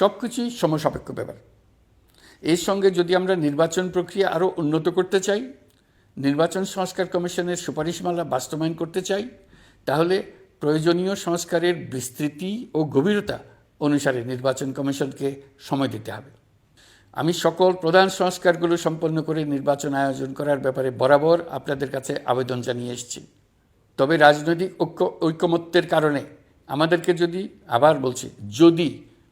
সব কিছুই সমসাপেক্ষ ব্যাপার। এর সঙ্গে যদি আমরা নির্বাচন প্রক্রিয়া আরও উন্নত করতে চাই, নির্বাচন সংস্কার কমিশনের সুপারিশমালা বাস্তবায়ন করতে চাই, তাহলে প্রয়োজনীয় সংস্কারের বিস্তৃতি ও গভীরতা অনুসারে নির্বাচন কমিশনকে সময় দিতে হবে। আমি সকল প্রধান সংস্কারগুলো সম্পন্ন করে নির্বাচন আয়োজন করার ব্যাপারে বরাবর আপনাদের কাছে আবেদন জানিয়ে এসেছি। তবে রাজনৈতিক ঐক্য ঐকমত্যের কারণে আমাদেরকে যদি, আবার বলছি, যদি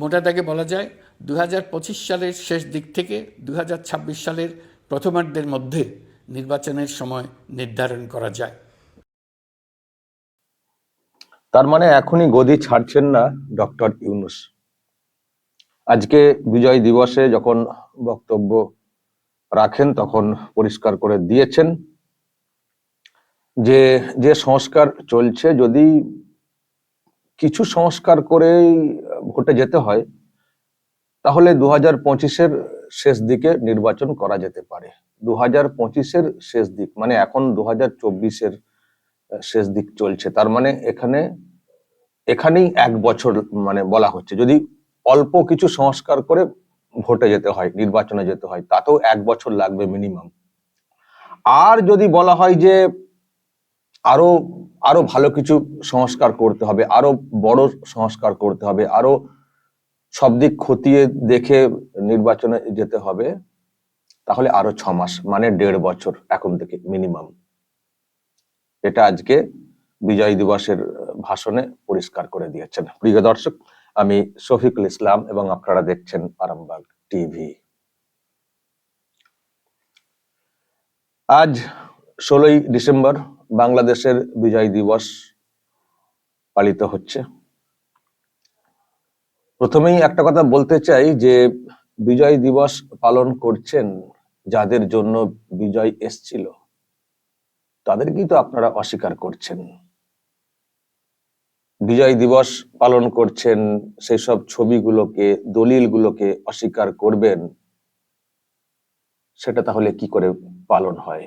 মোটা দাগে বলা যায় দু হাজার পঁচিশ সালের শেষ দিক থেকে দুহাজার ছাব্বিশ সালের প্রথমার্ধের মধ্যে নির্বাচনের সময় নির্ধারণ করা যায়। তার মানে এখনই গদি ছাড়ছেন না ডক্টর ইউনুস। আজকে বিজয় দিবসে যখন বক্তব্য রাখেন, তখন পরিষ্কার করে দিয়েছেন যে যে সংস্কার চলছে, যদি কিছু সংস্কার করেই ভোটে যেতে হয়, তাহলে দু হাজার পঁচিশের শেষ দিকে নির্বাচন করা যেতে পারে। দু হাজার পঁচিশের শেষ দিক মানে এখন দু হাজার চব্বিশের শেষ দিক চলছে। তার মানে এখানে, এখানেই এক বছর মানে বলা হচ্ছে। যদি অল্প কিছু সংস্কার করে ভোটে যেতে হয়, নির্বাচনে যেতে হয়, তাতেও এক বছর লাগবে মিনিমাম। আর যদি বলা হয় যে আরও আরও ভালো কিছু সংস্কার করতে হবে, আরও বড় সংস্কার করতে হবে, আরও সব দিক খতিয়ে দেখে নির্বাচনে যেতে হবে, তাহলে আরও ছ মাস মানে দেড় বছর এখন থেকে মিনিমাম এটা আজকে বিজয় দিবসের ভাষণে পরিষ্কার করে দিয়েছেন। প্রিয় দর্শক, আমি শফিকুল ইসলাম এবং আপনারা দেখছেন আরামবাগ টিভি। আজ ষোলোই ডিসেম্বর বাংলাদেশের বিজয় দিবস পালিত হচ্ছে। প্রথমেই একটা কথা বলতে চাই যে, বিজয় দিবস পালন করছেন যাদের জন্য বিজয় এসছিল, তাদেরকেই তো আপনারা অস্বীকার করছেন। বিজয় দিবস পালন করছেন সেই সব ছবিগুলোকে, দলিলগুলোকে অস্বীকার করবেন, সেটা তাহলে কি করে পালন হয়?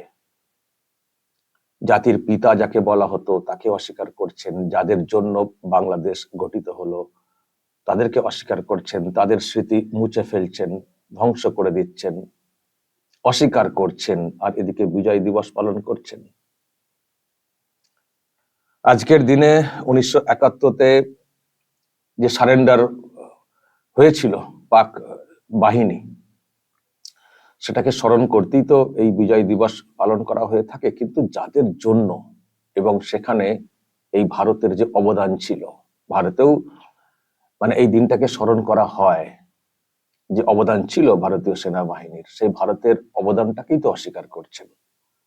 জাতির পিতা যাকে বলা হতো তাকে অস্বীকার করছেন। যাদের জন্য বাংলাদেশ গঠিত হলো, তাদেরকে অস্বীকার করছেন। তাদের স্মৃতি মুছে ফেলছেন, ধ্বংস করে দিচ্ছেন, অস্বীকার করছেন আর এদিকে বিজয় দিবস পালন করছেন। আজকের দিনে উনিশশো একাত্তরতে যে সারেন্ডার হয়েছিল পাক বাহিনী সেটাকে স্মরণ করতেই তো এই বিজয় দিবস পালন করা হয়ে থাকে। কিন্তু যাদের জন্য এবং সেখানে এই ভারতের যে অবদান ছিল, ভারতেও মানে এই দিনটাকে স্মরণ করা হয়, যে অবদান ছিল ভারতীয় সেনাবাহিনীর, সেই ভারতের অবদানটাকেই তো অস্বীকার করছেন।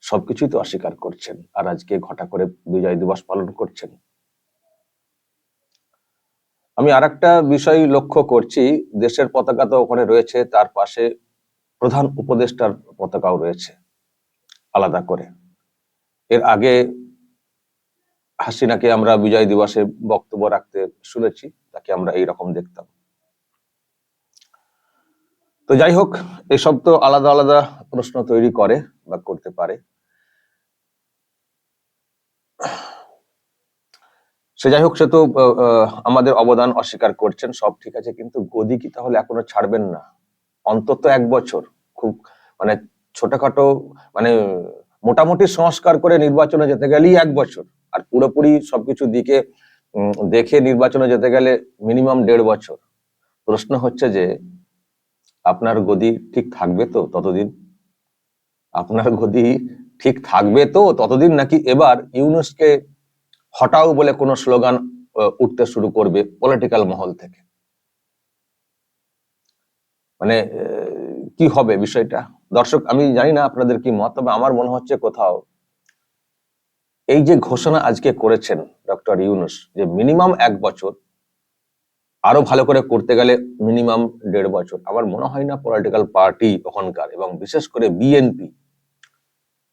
সবকিছুই তো অস্বীকার করছেন, আর আজকে ঘটা করে বিজয় দিবস পালন করছেন। আমি আর একটা বিষয় লক্ষ্য করছি, দেশের পতাকা তো ওখানে রয়েছে, তার পাশে প্রধান উপদেষ্টার পতাকাও রয়েছে, আলাদা করে। এর আগে হাসিনাকে আমরা বিজয় দিবসে বক্তব্য রাখতে শুনেছি, তাকে আমরা এই রকম দেখতাম। তো যাই হোক, এসব তো আলাদা আলাদা প্রশ্ন তৈরি করে বা করতে পারে। সে যাই হোক, সে তো আমাদের অবদান অস্বীকার করছেন, সব ঠিক আছে, কিন্তু গদি কি তাহলে এখনও ছাড়বেন না? অন্তত এক বছর খুব মানে ছোটখাটো মানে মোটামুটি সংস্কার করে নির্বাচনে যেতে গেলেই এক বছর। আর পুরোপুরি সবকিছু দিকে দেখে নির্বাচনে যেতে গেলে মিনিমাম দেড় বছর। প্রশ্ন হচ্ছে যে, আপনার গদি ঠিক থাকবে তো ততদিন? আপনার গদি ঠিক থাকবে তো ততদিন নাকি এবার ইউনুসকে হটাও বলে কোনো স্লোগান উঠতে শুরু করবে পলিটিক্যাল মহল থেকে? মানে কি হবে বিষয়টা? দর্শক, আমি জানি না আপনাদের কি মত, তবে আমার মনে হচ্ছে কোথাও এই যে ঘোষণা আজকে করেছেন ডক্টর ইউনুস যে মিনিমাম এক বছর, আরও ভালো করে করতে গেলে মিনিমাম দেড় বছর, আমার মনে হয় না পলিটিক্যাল পার্টি ওখানকার এবং বিশেষ করে বিএনপি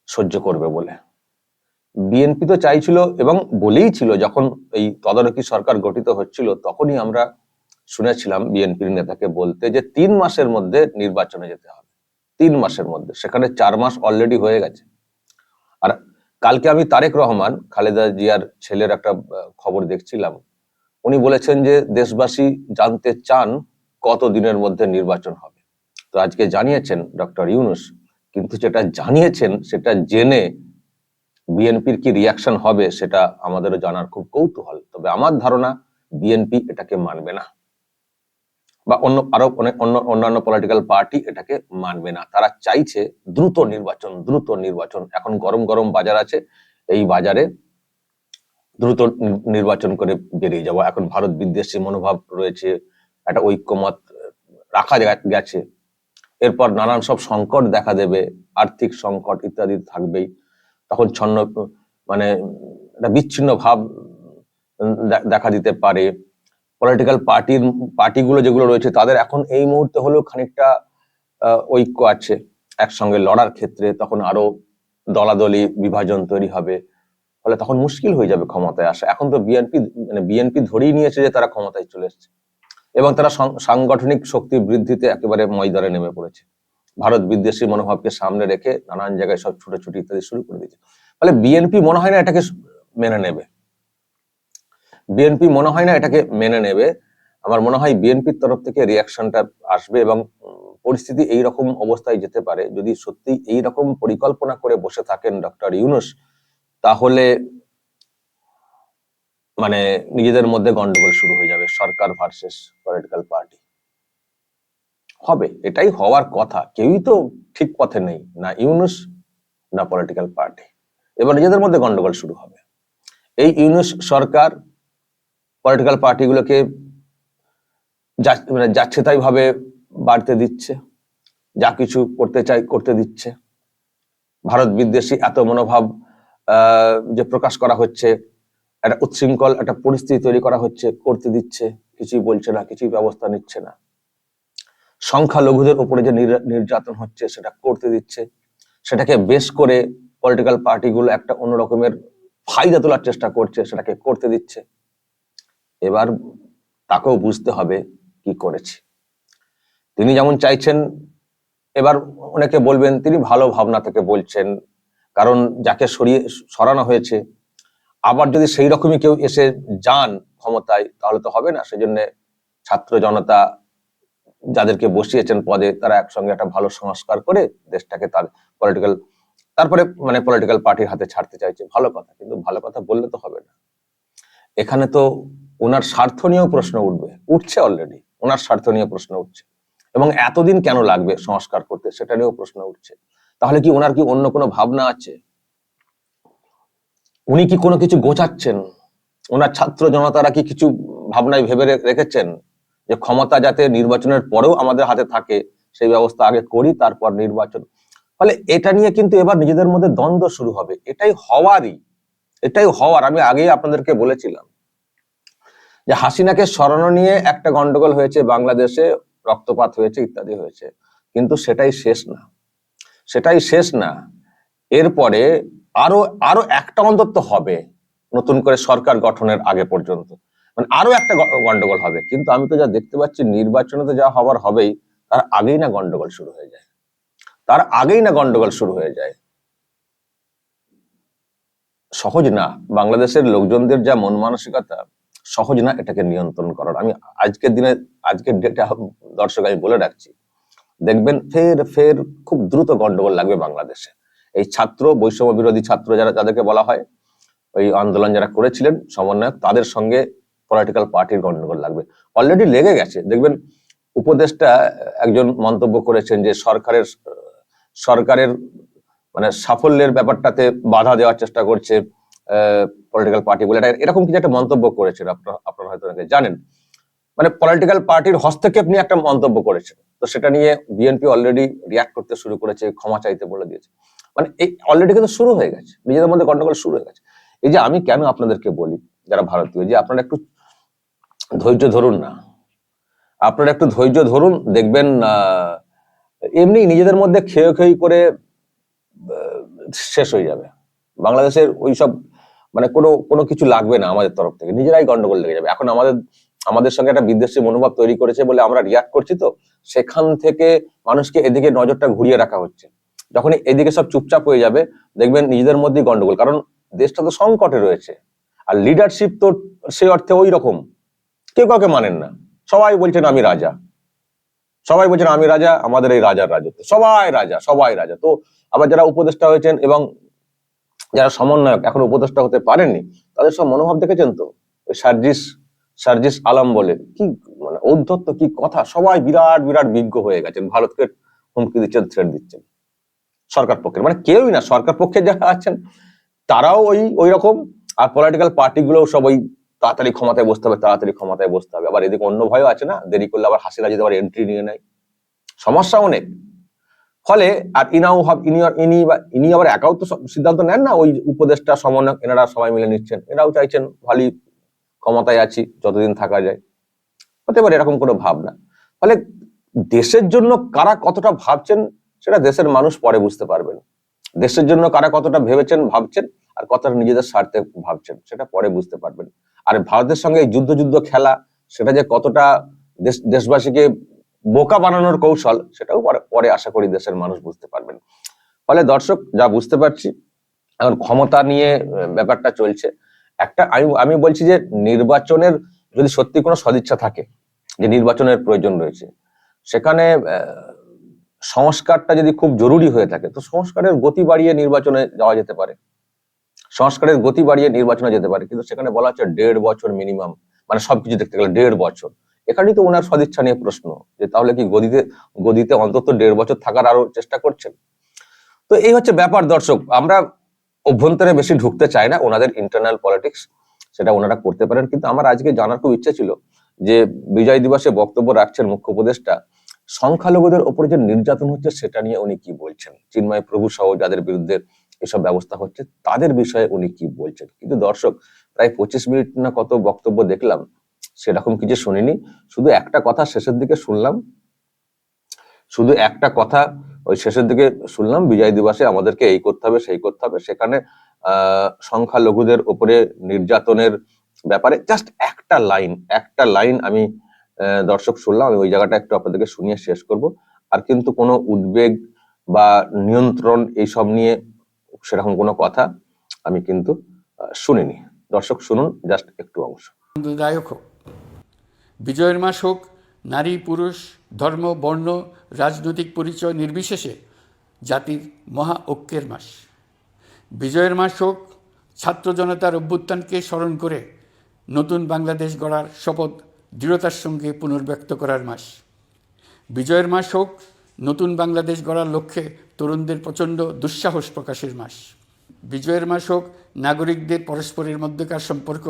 সহ্য করবে বলে। বিএনপি তো চাইছিল এবং বলেই ছিল, যখন এই তদারকি সরকার গঠিত হচ্ছিল, তখনই আমরা শুনেছিলাম বিএনপির নেতাকে বলতে যে তিন মাসের মধ্যে নির্বাচনে যেতে হবে। তিন মাসের মধ্যে। সেখানে চার মাস অলরেডি হয়ে গেছে। আর কালকে আমি তারেক রহমান, খালেদা জিয়ার ছেলের একটা খবর দেখছিলাম। উনি বলেছেন যে দেশবাসী জানতে চান কত দিনের মধ্যে নির্বাচন হবে। তো আজকে জানিয়েছেন ডক্টর ইউনুস, কিন্তু যেটা জানিয়েছেন সেটা জেনে বিএনপির কি রিয়াকশন হবে সেটা আমাদেরও জানার খুব কৌতূহল। তবে আমার ধারণা বিএনপি এটাকে মানবে না। বা অন্য আরও অনেক অন্য, অন্যান্য পলিটিক্যাল পার্টি এটাকে মানবে না। তারা চাইছে দ্রুত নির্বাচন দ্রুত নির্বাচন। এখন গরম গরম বাজার আছে, এই বাজারে দ্রুত নির্বাচন করে বেরিয়ে যাব। এখন ভারত বিদ্বেষী মনোভাব রয়েছে, একটা ঐক্যমত রাখা গেছে। এরপর নানান সব সংকট দেখা দেবে, আর্থিক সংকট ইত্যাদি থাকবেই। তখন ছন্ন মানে একটা বিচ্ছিন্ন ভাব দেখা দিতে পারে। পলিটিক্যাল পার্টির পার্টিগুলো যেগুলো রয়েছে, তাদের এখন এই মুহূর্তে হলেও খানিকটা ঐক্য আছে। একসঙ্গে লড়ার ক্ষেত্রে তখন আরও দলাদলি, বিভাজন তৈরি হবে। ফলে তখন মুশকিল হয়ে যাবে ক্ষমতায় আসা। এখন তো বিএনপি মানে বিএনপি ধরেই নিয়েছে যে তারা ক্ষমতায় চলে এসেছে। এবং তারা সাংগঠনিক শক্তি বৃদ্ধিতে একেবারে ময়দানে নেমে পড়েছে। ভারত বিদ্বেষী মনোভাবকে সামনে রেখে নানান জায়গায় সব ছুটোছুটি ইত্যাদি শুরু করে দিয়েছে। ফলে বিএনপি মনে হয় না এটাকে মেনে নেবে। বিএনপি মনে হয় না এটাকে মেনে নেবে। আমার মনে হয় বিএনপির তরফ থেকে রিয়াকশনটা আসবে এবং পরিস্থিতি এই রকম অবস্থায় যেতে পারে। যদি সত্যি এই রকম পরিকল্পনা করে বসে থাকেন ডক্টর ইউনুস, তাহলে মানে নিজেদের মধ্যে গন্ডগোল শুরু হয়ে যাবে, সরকার ভার্সেস পলিটিক্যাল পার্টি হবে, এটাই হওয়ার কথা। কেউই তো ঠিক পথে নেই, না ইউনুস, না পলিটিক্যাল পার্টি এবার নিজেদের মধ্যে গন্ডগোল শুরু হবে। এই ইউনুস সরকার পলিটিক্যাল পার্টিগুলোকে মানে যাচ্ছে তাই ভাবে বাড়তে দিচ্ছে, যা কিছু করতে চাই, করতে দিচ্ছে। ভারত বিদ্বেষী এত মনোভাব যে প্রকাশ করা হচ্ছে, একটা উচ্ছৃঙ্খল, একটা পরিস্থিতি তৈরি করা হচ্ছে, করতে দিচ্ছে, কিছুই বলছে না, কিছুই ব্যবস্থা নিচ্ছে না। সংখ্যালঘুদের উপরে যে নির- নির্যাতন হচ্ছে, সেটা করতে দিচ্ছে। সেটাকে বেশ করে পলিটিক্যাল পার্টিগুলো একটা অন্য রকমের ফায়দা তোলার চেষ্টা করছে, সেটাকে করতে দিচ্ছে। এবার তাকেও বুঝতে হবে কি করেছে। তিনি যেমন চাইছেন, এবার অনেকে বলবেন, তিনি ভালো ভাবনা থেকে বলছেন, কারণ যাকে সরিয়ে, সরানো হয়েছে, আবার যদি সেই রকমই কেউ এসে যান ক্ষমতায়, তাহলে তো হবে না। সেজন্য ছাত্র জনতা যাদেরকে বসিয়েছেন পদে, তারা একসঙ্গে একটা ভালো সংস্কার করে দেশটাকে তার পলিটিক্যাল তারপরে মানে পলিটিক্যাল পার্টির হাতে ছাড়তে চাইছে। ভালো কথা, কিন্তু ভালো কথা বললে তো হবে না। এখানে তো ওনার স্বার্থ নিয়েও প্রশ্ন উঠবে, উঠছে অলরেডি ওনার স্বার্থ নিয়ে প্রশ্ন উঠছে। এবং এতদিন কেন লাগবে সংস্কার করতে সেটা নিয়েও প্রশ্ন উঠছে। তাহলে কি ওনার কি অন্য কোনো ভাবনা আছে? উনি কি কোনো কিছু গোছাচ্ছেন ওনার ছাত্র জনতারা কি কিছু ভাবনায় ভেবে রেখেছেন? যে ক্ষমতা যাতে নির্বাচনের পরেও আমাদের হাতে থাকে, সেই ব্যবস্থা আগে করি, তারপর নির্বাচন। ফলে এটা নিয়ে কিন্তু এবার নিজেদের মধ্যে দ্বন্দ্ব শুরু হবে। এটাই হওয়ারই, এটাই হওয়ার। আমি আগেই আপনাদেরকে বলেছিলাম যে হাসিনাকে সরানো নিয়ে একটা গন্ডগোল হয়েছে, বাংলাদেশে রক্তপাত হয়েছে ইত্যাদি হয়েছে। কিন্তু সেটাই শেষ না। সেটাই শেষ না। এরপরে আরও আরও একটা অন্তত হবে নতুন করে সরকার গঠনের আগে পর্যন্ত। মানে আরও একটা গন্ডগোল হবে। কিন্তু আমি তো যা দেখতে পাচ্ছি নির্বাচনে তো যা হবার হবেই, তার আগেই না গন্ডগোল শুরু হয়ে যায়। তার আগেই না গন্ডগোল শুরু হয়ে যায়। সহজ না। বাংলাদেশের লোকজনদের যা মন মানসিকতা সহজ না এটাকে নিয়ন্ত্রণ করার। আমি আজকের দিনে, আজকের ডেটা দর্শক, আমি বলে রাখছি। দেখবেন ফের ফের খুব দ্রুত গন্ডগোল লাগবে বাংলাদেশে। এই ছাত্র, বৈষম্য বিরোধী ছাত্র যারা, যাদেরকে বলা হয়, ওই আন্দোলন যারা করেছিলেন সমন্বয়ক, তাদের সঙ্গে পলিটিক্যাল পার্টির গন্ডগোল লাগবে। অলরেডি লেগে গেছে। দেখবেন উপদেষ্টা একজন মন্তব্য করেছেন যে সরকারের সরকারের মানে সাফল্যের ব্যাপারটাতে বাধা দেওয়ার চেষ্টা করছে। পলিটিক্যাল পার্টিগুলো এটা এরকম কিছু একটা মন্তব্য করেছেন আপনারা আপনারা হয়তো জানেন। মানে পলিটিক্যাল পার্টির হস্তক্ষেপ নিয়ে একটা মন্তব্য করেছেন। তো সেটা নিয়ে বিএনপি অলরেডি রিয়াক্ট করতে শুরু করেছে, ক্ষমা চাইতে বলে দিয়েছে। মানে এই অলরেডি কিন্তু শুরু হয়ে গেছে। নিজেদের মধ্যে গন্ডগোল শুরু হয়ে গেছে। এই যে আমি কেন আপনাদেরকে বলি, যারা ভারতীয়, যে আপনারা একটু ধৈর্য ধরুন না। আপনারা একটু ধৈর্য ধরুন, দেখবেন এমনি নিজেদের মধ্যে খেয়ে খেয়ে করে শেষ হয়ে যাবে। বাংলাদেশের ওইসব মানে কোনো কোনো কিছু লাগবে না আমাদের তরফ থেকে। নিজেরাই গন্ডগোল লেগে যাবে। এখন আমাদের আমাদের সঙ্গে একটা বিদ্বেষী মনোভাব তৈরি করেছে বলে আমরা রিয়াক্ট করছি তো, সেখান থেকে মানুষকে এদিকে নজরটা ঘুরিয়ে রাখা হচ্ছে। যখন এদিকে সব চুপচাপ হয়ে যাবে, দেখবেন নিজেদের মধ্যেই গন্ডগোল। কারণ দেশটা তো সংকটে রয়েছে। আর লিডারশিপ তো সেই অর্থে ওই রকম। কেউ কাউকে মানেন না। সবাই বলছেন, আমি রাজা। সবাই বলছেন, আমি রাজা। আমাদের এই রাজার রাজত্ব। সবাই রাজা সবাই রাজা। তো আবার যারা উপদেষ্টা হয়েছেন এবং যারা সমন্বয়ক, এখন উপদেষ্টা হতে পারেননি, তাদের সব মনোভাব দেখেছেন তো? সার্জিস সার্জিস আলম বলে। কি মানে ঔদ্ধত্য, কি কথা? সবাই বিরাট বিরাট বিজ্ঞ হয়ে গেছেন। ভারতকে হুমকি দিচ্ছেন থ্রেট দিচ্ছেন। সরকার পক্ষের। মানে কেউই না, সরকার পক্ষে যারা আছেন, তারাও ওই ওই রকম। আর পলিটিক্যাল পার্টিগুলোও সব ওই তাড়াতাড়ি ক্ষমতায় বসতে হবে, তাড়াতাড়ি ক্ষমতায় বসতে হবে। আবার এদিকে অন্য ভয়ও আছে না? দেরি করলে আবার হাসিনা যদি আবার এন্ট্রি নিয়ে নেয়। সমস্যা অনেক। ফলে আর ইনাও ভাব ইনি ইনি বা, ইনি আবার একাও তো সিদ্ধান্ত নেন না, ওই উপদেষ্টা সমন্বয় এনারা সবাই মিলে নিচ্ছেন। এরাও চাইছেন ভালোই ক্ষমতায় আছি, যতদিন থাকা যায়। হতে পারে এরকম কোনো ভাবনা। ফলে দেশের জন্য কারা কতটা ভাবছেন, সেটা দেশের মানুষ পরে বুঝতে পারবেন। দেশের জন্য কারা কতটা ভেবেছেন, ভাবছেন, আর কতটা নিজেদের স্বার্থে ভাবছেন, সেটা পরে বুঝতে পারবেন। আর ভারতের সঙ্গে যুদ্ধ যুদ্ধ খেলা, সেটা যে কতটা দেশ, দেশবাসীকে বোকা বানানোর কৌশল সেটাও পরে পরে আশা করি দেশের মানুষ বুঝতে পারবেন। ফলে দর্শক, যা বুঝতে পারছি, এখন ক্ষমতা নিয়ে ব্যাপারটা চলছে। একটা, আমি আমি বলছি যে নির্বাচনের যদি সত্যি কোনো সদিচ্ছা থাকে, যে নির্বাচনের প্রয়োজন রয়েছে, সেখানে সংস্কারটা যদি খুব জরুরি হয়ে থাকে, তো সংস্কারের গতি বাড়িয়ে নির্বাচনে যাওয়া যেতে পারে। সংস্কারের গতি বাড়িয়ে নির্বাচনে যেতে পারে, কিন্তু সেখানে বলা হচ্ছে দেড় বছর মিনিমাম মানে সবকিছু দেখতে গেলে দেড় বছর। এখানেই তো ওনার সদিচ্ছা নিয়ে প্রশ্ন, যে তাহলে কি গদিতে গদিতে অন্তত দেড় বছর থাকার আরও চেষ্টা করছেন? তো এই হচ্ছে ব্যাপার দর্শক, আমরা অভ্যন্তরে বেশি ঢুকতে চাই না ওনাদের ইন্টারনাল পলিটিক্স সেটা ওনারা করতে পারেন। কিন্তু আমার আজকে জানার খুব ইচ্ছে ছিল যে বিজয় দিবসে বক্তব্য রাখছেন মুখ্য উপদেষ্টা, সংখ্যালঘুদের ওপরে যে নির্যাতন হচ্ছে সেটা নিয়ে উনি কি বলছেন? চিন্ময় প্রভু সহ যাদের বিরুদ্ধে এসব ব্যবস্থা হচ্ছে, তাদের বিষয়ে উনি কি বলছেন? কিন্তু দর্শক, প্রায় পঁচিশ মিনিট না কত বক্তব্য দেখলাম সেরকম কিছু শুনিনি। শুধু একটা কথা শেষের দিকে শুনলাম। শুধু একটা কথা ওই শেষের দিকে শুনলাম, বিজয় দিবসে আমাদেরকে এই করতে হবে, সেই করতে হবে। সেখানে সংখ্যালঘুদের ওপরে নির্যাতনের ব্যাপারে জাস্ট একটা লাইন একটা লাইন আমি দর্শক শুনলাম, আমি ওই জায়গাটা একটু আপনাদেরকে শুনিয়ে শেষ করব। আর কিন্তু কোনো উদ্বেগ বা নিয়ন্ত্রণ এইসব নিয়ে সেরকম কোনো কথা আমি কিন্তু শুনিনি। দর্শক শুনুন জাস্ট একটু অংশ। যাই হোক বিজয়ের মাস হোক, নারী, পুরুষ, ধর্ম, বর্ণ, রাজনৈতিক পরিচয় নির্বিশেষে জাতির মহা ঐক্যের মাস। বিজয়ের মাস হোক, ছাত্র জনতার অভ্যুত্থানকে স্মরণ করে নতুন বাংলাদেশ গড়ার শপথ দৃঢ়তার সঙ্গে পুনর্ব্যক্ত করার মাস। বিজয়ের মাস হোক, নতুন বাংলাদেশ গড়ার লক্ষ্যে তরুণদের প্রচণ্ড দুঃসাহস প্রকাশের মাস। বিজয়ের মাস হোক, নাগরিকদের পরস্পরের মধ্যকার সম্পর্ক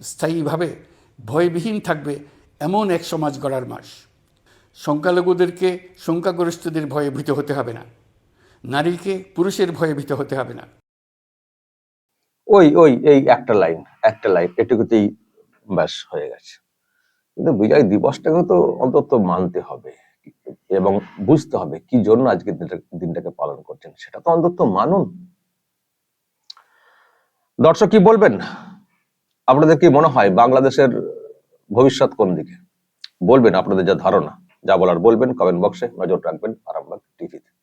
স্থায়ীভাবে ভয়বিহীন থাকবে এমন এক সমাজ গড়ার মাস। সংখ্যালঘুদেরকে সংখ্যাগরিষ্ঠদের ভয়ে ভীত হতে হবে না। নারীকে পুরুষের ভয়ে ভীত হতে হবে না। ওই ওই, এই একটা লাইন একটা লাইন, এটুকুতেই ব্যাস হয়ে গেছে। কিন্তু বিজয় দিবসটাকে তো অন্তত মানতে হবে এবং বুঝতে হবে কি জন্য আজকে দিনটাকে পালন করছেন, সেটা তো অন্তত মানুন। দর্শক কি বলবেন? আপনাদের কি মনে হয় বাংলাদেশের ভবিষ্যৎ কোন দিকে? বলবেন আপনাদের যা ধারণা, যা বলার বলবেন কমেন্ট বক্সে নজর রাখবেন আরামবাগ টিভিতে।